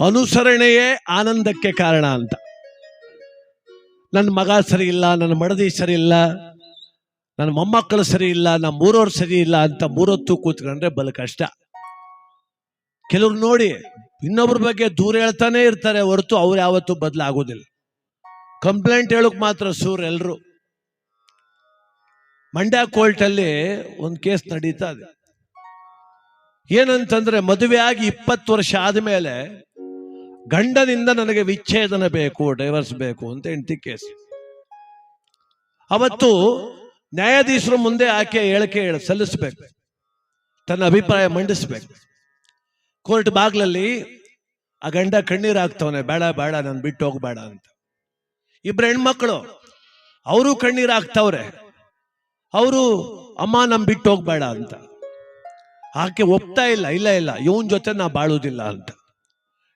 ಅನುಸರಣೆಯೇ ಆನಂದಕ್ಕೆ ಕಾರಣ ಅಂತ. ನನ್ನ ಮಗ ಸರಿ ಇಲ್ಲ ನನ್ನ ಮಡದಿ ಸರಿ ಇಲ್ಲ ನನ್ನ ಮೊಮ್ಮಕ್ಕಳು ಸರಿ ಇಲ್ಲ ನಮ್ಮ ಮೂರವ್ರು ಸರಿ ಇಲ್ಲ ಅಂತ ಮೂರೊತ್ತು ಕೂತ್ಕೊಂಡ್ರೆ ಬಲು ಕಷ್ಟ. ಕೆಲವ್ರು ನೋಡಿ ಇನ್ನೊಬ್ರ ಬಗ್ಗೆ ದೂರ ಹೇಳ್ತಾನೆ ಇರ್ತಾರೆ ಹೊರತು ಅವ್ರು ಯಾವತ್ತೂ ಬದಲಾಗೋದಿಲ್ಲ. ಕಂಪ್ಲೇಂಟ್ ಹೇಳಕ್ ಮಾತ್ರ ಸೂರ್ ಎಲ್ರು. ಮಂಡ್ಯ ಕೋರ್ಟಲ್ಲಿ ಒಂದು ಕೇಸ್ ನಡೀತಾ ಇದೆ. ಏನಂತಂದ್ರೆ ಮದುವೆ ಆಗಿ ಇಪ್ಪತ್ತು ವರ್ಷ ಆದಮೇಲೆ ಗಂಡನಿಂದ ನನಗೆ ವಿಚ್ಛೇದನ ಬೇಕು ಡೈವರ್ಸ್ ಬೇಕು ಅಂತ ಹೆಂಡತಿ ಕೇಸ್. ಅವತ್ತು ನ್ಯಾಯಾಧೀಶರು ಮುಂದೆ ಆಕೆ ಹೇಳಿಕೆ ಹೇಳ, ಸಲ್ಲಿಸ್ಬೇಕು. ತನ್ನ ಅಭಿಪ್ರಾಯ ಮಂಡಿಸ್ಬೇಕು. ಕೋರ್ಟ್ ಬಾಗ್ಲಲ್ಲಿ, ಆ ಗಂಡ ಕಣ್ಣೀರ್ ಹಾಕ್ತವನೆ, ಬೇಡ ಬೇಡ, ನಾನು ಬಿಟ್ಟು ಹೋಗ್ಬೇಡ ಅಂತ. ಇಬ್ಬರು ಹೆಣ್ಮಕ್ಳು, ಅವರು ಕಣ್ಣೀರು ಹಾಕ್ತವ್ರೆ. ಅವರು, ಅಮ್ಮ ನಮ್ ಬಿಟ್ಟು ಹೋಗ್ಬೇಡ ಅಂತ. ಆಕೆ ಒಪ್ತಾ ಇಲ್ಲ ಇಲ್ಲ ಇಲ್ಲ, ಇವನ್ ಜೊತೆ ನಾ ಬಾಳುವುದಿಲ್ಲ ಅಂತ.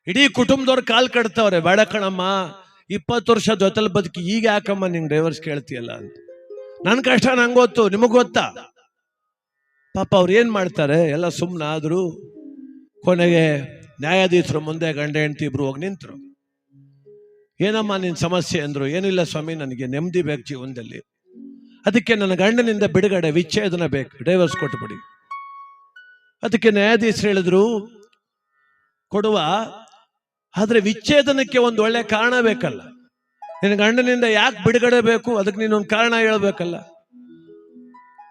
ಇಡೀ ಕುಟುಂಬದವ್ರು ಕಾಲ್ ಕಟ್ತವ್ರೆ, ಬೇಡ ಕಣಮ್ಮ, ಇಪ್ಪತ್ತು ವರ್ಷ ಜೊತೆಲಿ ಬದುಕಿ, ಈಗ ಯಾಕಮ್ಮ ನಿಂಗೆ ಡೈವರ್ಸ್ ಕೇಳ್ತೀಯಲ್ಲ ಅಂತ. ನನ್ನ ಕಷ್ಟ ನಂಗೆ ಗೊತ್ತು, ನಿಮಗ್ ಗೊತ್ತಾ? ಪಾಪ ಅವ್ರು ಏನ್ ಮಾಡ್ತಾರೆ, ಎಲ್ಲ ಸುಮ್ಮನಾದರೂ ಕೊನೆಗೆ ನ್ಯಾಯಾಧೀಶರು ಮುಂದೆ ಗಂಡ ಹೆಂಡತಿ ಇಬ್ರು ಹೋಗಿ ನಿಂತರು. ಏನಮ್ಮ ನಿನ್ ಸಮಸ್ಯೆ ಅಂದ್ರು? ಏನಿಲ್ಲ ಸ್ವಾಮಿ, ನನಗೆ ನೆಮ್ಮದಿ ಬೇಕು ಜೀವನದಲ್ಲಿ. ಅದಕ್ಕೆ ನನ್ನ ಗಂಡನಿಂದ ಬಿಡುಗಡೆ ವಿಚ್ಛೇದನ ಬೇಕು ಡೈವರ್ಸ್ ಕೊಟ್ಬಿಡಿ. ಅದಕ್ಕೆ ನ್ಯಾಯಾಧೀಶರು ಹೇಳಿದ್ರು, ಕೊಡುವ ಆದ್ರೆ ವಿಚ್ಛೇದನಕ್ಕೆ ಒಂದು ಒಳ್ಳೆ ಕಾರಣ ಬೇಕಲ್ಲ. ನಿನ್ನ ಗಂಡನಿಂದ ಯಾಕೆ ಬಿಡುಗಡೆ ಬೇಕು? ಅದಕ್ಕೆ ನೀನೊಂದು ಕಾರಣ ಹೇಳ್ಬೇಕಲ್ಲ.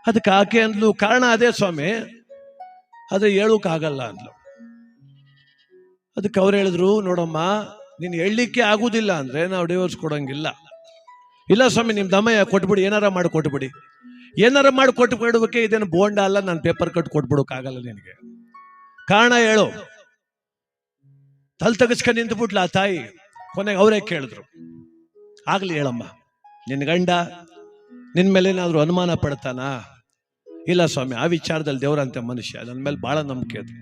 ಅದಕ್ಕೆ ಆಕೆ ಅಂದ್ಲು, ಕಾರಣ ಅದೇ ಸ್ವಾಮಿ, ಆದ್ರೆ ಹೇಳೋಕ್ಕಾಗಲ್ಲ ಅಂದ್ಲು. ಅದಕ್ಕೆ ಅವ್ರು ಹೇಳಿದ್ರು, ನೋಡಮ್ಮ, ನೀನು ಹೇಳಲಿಕ್ಕೆ ಆಗುದಿಲ್ಲ ಅಂದ್ರೆ ನಾವು ಡಿವೋರ್ಸ್ ಕೊಡಂಗಿಲ್ಲ. ಇಲ್ಲ ಸ್ವಾಮಿ, ನಿಮ್ ದಮಯ ಕೊಟ್ಬಿಡಿ, ಏನಾರ ಮಾಡಿ ಕೊಟ್ಬಿಡಿ. ಏನಾರ ಮಾಡಿ ಕೊಟ್ಟು ಇದೇನು ಬೋಂಡ ಅಲ್ಲ, ನಾನು ಪೇಪರ್ ಕಟ್ ಕೊಟ್ಬಿಡೋಕ್ಕಾಗಲ್ಲ ನಿನಗೆ. ಕಾರಣ ಹೇಳು. ತಲೆ ತೆಗಿಸ್ಕೊಂಡು ನಿಂತ್ಬಿಟ್ಲ ಆ ತಾಯಿ. ಕೊನೆಗೆ ಅವರೇ ಕೇಳಿದ್ರು. ಆಗ್ಲಿ ಹೇಳಮ್ಮ ನಿನ್ನ ಗಂಡ ನಿನ್ನ ಮೇಲೆ ಏನಾದರೂ ಅನುಮಾನ ಪಡ್ತಾನಾ? ಇಲ್ಲ ಸ್ವಾಮಿ, ಆ ವಿಚಾರದಲ್ಲಿ ದೇವರಂತೆ ಮನುಷ್ಯ ನನ್ನ ಮೇಲೆ ಬಹಳ ನಂಬಿಕೆ ಅದು.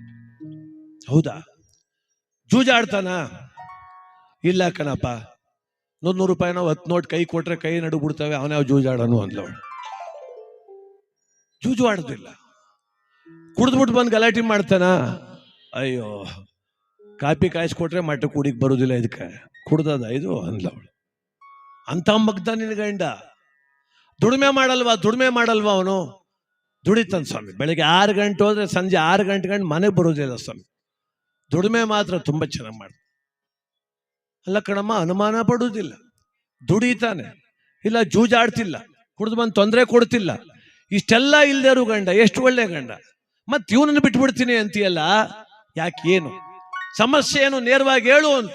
ಹೌದಾ? ಜೂಜಾಡ್ತಾನ? ಇಲ್ಲ ಕಣಪ್ಪ ನೂರು ನೂರು ರೂಪಾಯಿ ನಾವು ಹತ್ತು ನೋಟ್ ಕೈ ಕೊಟ್ರೆ ಕೈ ಬಿಡ್ತವೆ, ಅವನೇ ಜೂಜಾಡನು ಅಂದ್ಲವಳು ಜೂಜು ಆಡೋದಿಲ್ಲ. ಕುಡಿದ್ಬಿಟ್ಟು ಬಂದು ಗಲಾಟೆ ಮಾಡ್ತಾನ? ಅಯ್ಯೋ. ಕಾಪಿ ಕಾಯಿಸ್ಕೊಟ್ರೆ ಮಟ್ಟ ಕುಡಿಗೆ ಬರೋದಿಲ್ಲ ಇದಕ್ಕೆ. ಕುಡ್ದದ ಇದು? ಅಂದ್ಲವಳು ಅಂತ ಮಗ್ದ ನಿನ್ ಗಂಡ ದುಡಿಮೆ ಮಾಡಲ್ವಾ? ದುಡಿಮೆ ಮಾಡಲ್ವಾ ಅವನು? ದುಡಿತಾನೆ ಸ್ವಾಮಿ. ಬೆಳಗ್ಗೆ ಆರು ಗಂಟೆ ಹೋದ್ರೆ ಸಂಜೆ ಆರು ಗಂಟೆ ಗಂಟೆ ಮನೆಗೆ ಬರೋದಿಲ್ಲ ಸ್ವಾಮಿ. ದುಡಿಮೆ ಮಾತ್ರ ತುಂಬಾ ಚೆನ್ನಾಗಿ ಮಾಡ್ತಾನೆ. ಅಲ್ಲ ಕಣಮ್ಮ, ಅನುಮಾನ ಪಡುವುದಿಲ್ಲ ದುಡಿತಾನೆ. ಇಲ್ಲ ಜೂಜಾಡ್ತಿಲ್ಲ. ಕುಡಿದು ಬಂದು ತೊಂದರೆ ಕೊಡ್ತಿಲ್ಲ. ಇಷ್ಟೆಲ್ಲ ಇಲ್ದೇರು ಗಂಡ, ಎಷ್ಟು ಒಳ್ಳೆ ಗಂಡ. ಮತ್ ಇವನನ್ನು ಬಿಟ್ಬಿಡ್ತೀನಿ ಅಂತೀಯಲ್ಲ? ಯಾಕೆ ಏನು? ಸಮಸ್ಯೆ ಏನು ನೇರವಾಗಿ ಹೇಳು ಅಂತ.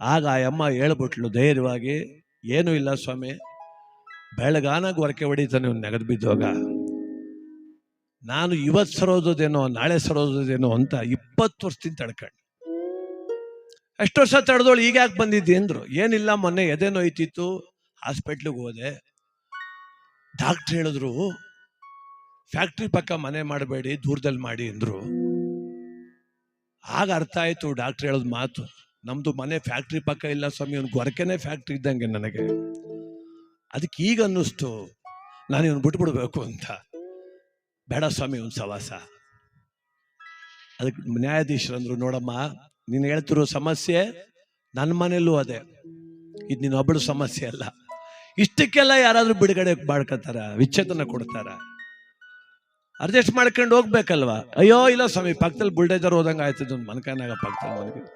ಆಗ ಆ ಅಮ್ಮ ಹೇಳ್ಬಿಟ್ಲು ಧೈರ್ಯವಾಗಿ, ಏನೂ ಇಲ್ಲ ಸ್ವಾಮಿ, ಬೆಳಗಾನ ಹೊರಕೆ ಹೊಡಿತಾನೆ ಇವ್ನು ನೆಗದು ಬಿದ್ದೋಗ. ನಾನು ಇವತ್ತು ಸರೋದೋದೇನೋ, ನಾಳೆ ಸರೋದೋದೇನೋ ಅಂತ ಇಪ್ಪತ್ತು ವರ್ಷದಿಂದ ತಡ್ಕಂಡು. ಎಷ್ಟು ವರ್ಷ ತಡೆದೋಳು, ಈಗ ಯಾಕೆ ಬಂದಿದ್ದೆ? ಅಂದ್ರು. ಏನಿಲ್ಲ ಮೊನ್ನೆ ಎದೆ ನೋಯ್ತಿತ್ತು, ಹಾಸ್ಪಿಟ್ಲಿಗೆ ಹೋದೆ. ಡಾಕ್ಟ್ರ್ ಹೇಳಿದ್ರು, ಫ್ಯಾಕ್ಟ್ರಿ ಪಕ್ಕ ಮನೆ ಮಾಡಬೇಡಿ, ದೂರದಲ್ಲಿ ಮಾಡಿ ಅಂದ್ರು. ಆಗ ಅರ್ಥ ಆಯ್ತು ಡಾಕ್ಟ್ರ್ ಹೇಳೋದು ಮಾತು. ನಮ್ದು ಮನೆ ಫ್ಯಾಕ್ಟ್ರಿ ಪಕ್ಕ ಇಲ್ಲ ಸ್ವಾಮಿ ಅವ್ನು ಗೊರಕೆನೆ ಫ್ಯಾಕ್ಟ್ರಿ ಇದ್ದಂಗೆ ನನಗೆ. ಅದಕ್ಕೆ ಈಗ ಅನ್ನಿಸ್ತು, ನಾನು ಇವನು ಬಿಟ್ಬಿಡ್ಬೇಕು ಅಂತ. ಬೇಡ ಸ್ವಾಮಿ ಒಂದು ಸವಾಸ. ಅದಕ್ಕೆ ನ್ಯಾಯಾಧೀಶರಂದ್ರು ನೋಡಮ್ಮ, ನೀನು ಹೇಳ್ತಿರೋ ಸಮಸ್ಯೆ ನನ್ನ ಮನೆಯಲ್ಲೂ ಅದೇ. ಇದು ನೀನು ಒಬ್ಬಳು ಸಮಸ್ಯೆ ಅಲ್ಲ. ಇಷ್ಟಕ್ಕೆಲ್ಲ ಯಾರಾದರೂ ಬಿಡುಗಡೆ ಮಾಡ್ಕೊತಾರ, ವಿಚ್ಛೇದನ ಕೊಡ್ತಾರ. ಅಡ್ಜಸ್ಟ್ ಮಾಡ್ಕೊಂಡು ಹೋಗ್ಬೇಕಲ್ವಾ? ಅಯ್ಯೋ, ಇಲ್ಲ ಸ್ವಾಮಿ, ಪಕ್ಕದಲ್ಲಿ ಬುಲ್ಡೇಜರ್ ಹೋದಂಗೆ ಆಯ್ತದ ಮನಕನಾಗ ಪಕ್ಕದಲ್ಲಿ ಮನಕ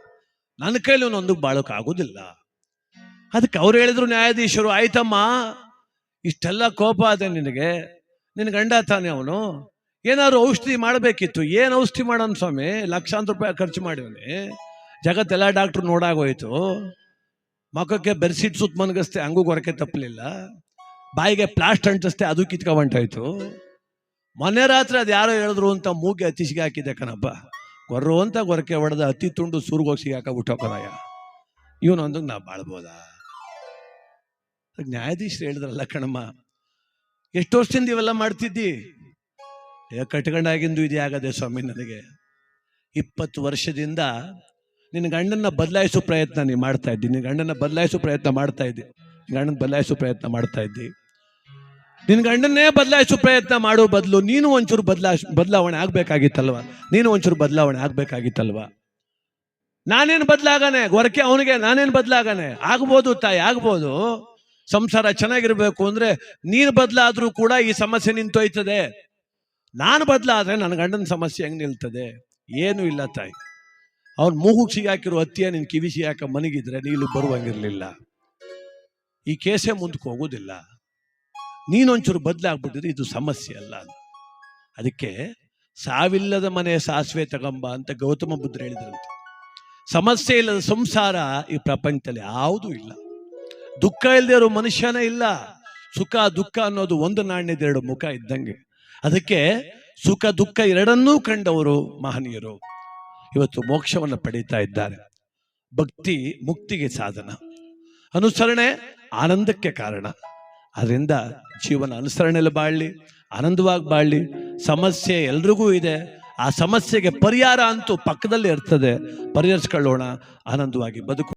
ನನ್ನ ಕೈಲಿ ಒಂದು ಬಾಳೋಕೆ ಆಗೋದಿಲ್ಲ. ಅದಕ್ಕೆ ಅವ್ರು ಹೇಳಿದ್ರು ನ್ಯಾಯಾಧೀಶರು, ಆಯ್ತಮ್ಮ, ಇಷ್ಟೆಲ್ಲ ಕೋಪ ಅದೇ ನಿನಗೆ. ನಿನ್ನ ಗಂಡ ತಾನೆ ಅವನು. ಏನಾದ್ರು ಔಷಧಿ ಮಾಡಬೇಕಿತ್ತು. ಏನು ಔಷಧಿ ಮಾಡೋಣ ಸ್ವಾಮಿ? ಲಕ್ಷಾಂತರ ರೂಪಾಯಿ ಖರ್ಚು ಮಾಡಿವನಿ. ಜಗತ್ತೆಲ್ಲ ಡಾಕ್ಟ್ರು ನೋಡಾಗೋಯ್ತು. ಮಕ್ಕಕ್ಕೆ ಬೆರ್ಸಿಟ್ ಸುತ್ತ ಮನ್ಗಸ್ತೆ, ಹಂಗೂ ಗೊರಕೆ ತಪ್ಪಲಿಲ್ಲ. ಬಾಯಿಗೆ ಪ್ಲಾಸ್ಟ್ ಅಂಟಿಸ್ತೆ ಅದು ಕಿತ್ಕೊಂಡ್ಟಾಯ್ತು ಮೊನ್ನೆ ರಾತ್ರಿ ಅದು ಯಾರೋ ಹೇಳಿದ್ರು ಅಂತ ಮೂಗೆ ಅತಿಶಿಗೆ ಹಾಕಿದೆ ಕಣಪ್ಪ. ಗೊರ್ರು ಅಂತ ಗೊರಕೆ ಹೊಡೆದ ಅತಿ ತುಂಡು ಸುರ್ಗೋಗಿ ಸಿಗಾಕಬಿಟ್ಟೋ ಕಣಯ್ಯ ಇವನೊಂದು ನಾ ಬಾಳ್ಬೋದಾ? ನ್ಯಾಯಾಧೀಶರು ಹೇಳಿದ್ರಲ್ಲ ಕಣಮ್ಮ, ಎಷ್ಟು ವರ್ಷದಿಂದ ಇವೆಲ್ಲ ಮಾಡ್ತಿದ್ದಿ? ಕಟ್ಕೊಂಡಾಗಿಂದು ಇದೇ ಆಗದೆ ಸ್ವಾಮಿ ನನಗೆ. ಇಪ್ಪತ್ತು ವರ್ಷದಿಂದ ನಿನ್ನ ಗಂಡನ್ನ ಬದಲಾಯಿಸೋ ಪ್ರಯತ್ನ ನೀ ಮಾಡ್ತಾ ಇದ್ದಿ ನಿನ್ನ ಗಂಡನ ಬದಲಾಯಿಸೋ ಪ್ರಯತ್ನ ಮಾಡ್ತಾ ಇದ್ದಿ ಗಂಡನ ಬದಲಾಯಿಸೋ ಪ್ರಯತ್ನ ಮಾಡ್ತಾ ಇದ್ದಿ. ನಿನ್ನ ಗಂಡನ್ನೇ ಬದಲಾಯಿಸೋ ಪ್ರಯತ್ನ ಮಾಡೋ ಬದಲು ನೀನು ಒಂಚೂರು ಬದಲಾಯಿಸ್ ಬದಲಾವಣೆ ಆಗ್ಬೇಕಾಗಿತ್ತಲ್ವ? ನೀನು ಒಂಚೂರು ಬದಲಾವಣೆ ಆಗ್ಬೇಕಾಗಿತ್ತಲ್ವ? ನಾನೇನು ಬದಲಾಗಾನೆ? ಗೊರಕೆ ಅವನಿಗೆ ನಾನೇನು ಬದಲಾಗಾನೆ? ಆಗ್ಬೋದು ತಾಯಿ, ಆಗ್ಬೋದು. ಸಂಸಾರ ಚೆನ್ನಾಗಿರ್ಬೇಕು ಅಂದ್ರೆ ನೀನು ಬದಲಾದ್ರೂ ಕೂಡ ಈ ಸಮಸ್ಯೆ ನಿಂತೋಯ್ತದೆ. ನಾನು ಬದಲಾದ್ರೆ ನನ್ನ ಗಂಡನ ಸಮಸ್ಯೆ ಹೆಂಗ್ ನಿಲ್ತದೆ? ಏನೂ ಇಲ್ಲ ತಾಯಿ. ಅವ್ನು ಮೂಗು ಸಿಗಾಕಿರೋ ಹತ್ತಿಯ ನಿನ್ ಕಿವಿ ಸಿಗಾಕ ಮನಗಿದ್ರೆ ನೀನು ಬರುವಂಗಿರ್ಲಿಲ್ಲ. ಈ ಕೇಸೇ ಮುಂದಕ್ಕೆ ಹೋಗೋದಿಲ್ಲ. ನೀನೊಂಚೂರು ಬದಲಾಗ್ಬಿಟ್ಟಿದ್ರೆ ಇದು ಸಮಸ್ಯೆ ಅಲ್ಲ ಅದಕ್ಕೆ ಸಾವಿಲ್ಲದ ಮನೆ ಸಾಸಿವೆ ತಗಂಬ ಅಂತ ಗೌತಮ ಬುದ್ಧರು ಹೇಳಿದ್ರಂತೆ. ಸಮಸ್ಯೆ ಇಲ್ಲದ ಸಂಸಾರ ಈ ಪ್ರಪಂಚದಲ್ಲಿ ಯಾವುದೂ ಇಲ್ಲ. ದುಃಖ ಇಲ್ಲದೆ ಇರೋ ಮನುಷ್ಯನೇ ಇಲ್ಲ. ಸುಖ, ದುಃಖ ಅನ್ನೋದು ಒಂದು ನಾಣ್ಯದ ಎರಡು ಮುಖ ಇದ್ದಂಗೆ. ಅದಕ್ಕೆ ಸುಖ, ದುಃಖ ಎರಡನ್ನೂ ಕಂಡವರು ಮಹನೀಯರು. ಇವತ್ತು ಮೋಕ್ಷವನ್ನು ಪಡೀತಾ ಇದ್ದಾರೆ. ಭಕ್ತಿ ಮುಕ್ತಿಗೆ ಸಾಧನ. ಅನುಸರಣೆ ಆನಂದಕ್ಕೆ ಕಾರಣ. ಅದರಿಂದ ಜೀವನ ಅನುಸರಣೆಯಲ್ಲಿ ಬಾಳಲಿ, ಆನಂದವಾಗಿ ಬಾಳಲಿ, ಸಮಸ್ಯೆ ಎಲ್ರಿಗೂ ಇದೆ. ಆ ಸಮಸ್ಯೆಗೆ ಪರಿಹಾರ ಅಂತೂ ಪಕ್ಕದಲ್ಲಿ ಇರ್ತದೆ. ಪರಿಹರಿಸ್ಕೊಳ್ಳೋಣ. ಆನಂದವಾಗಿ ಬದುಕು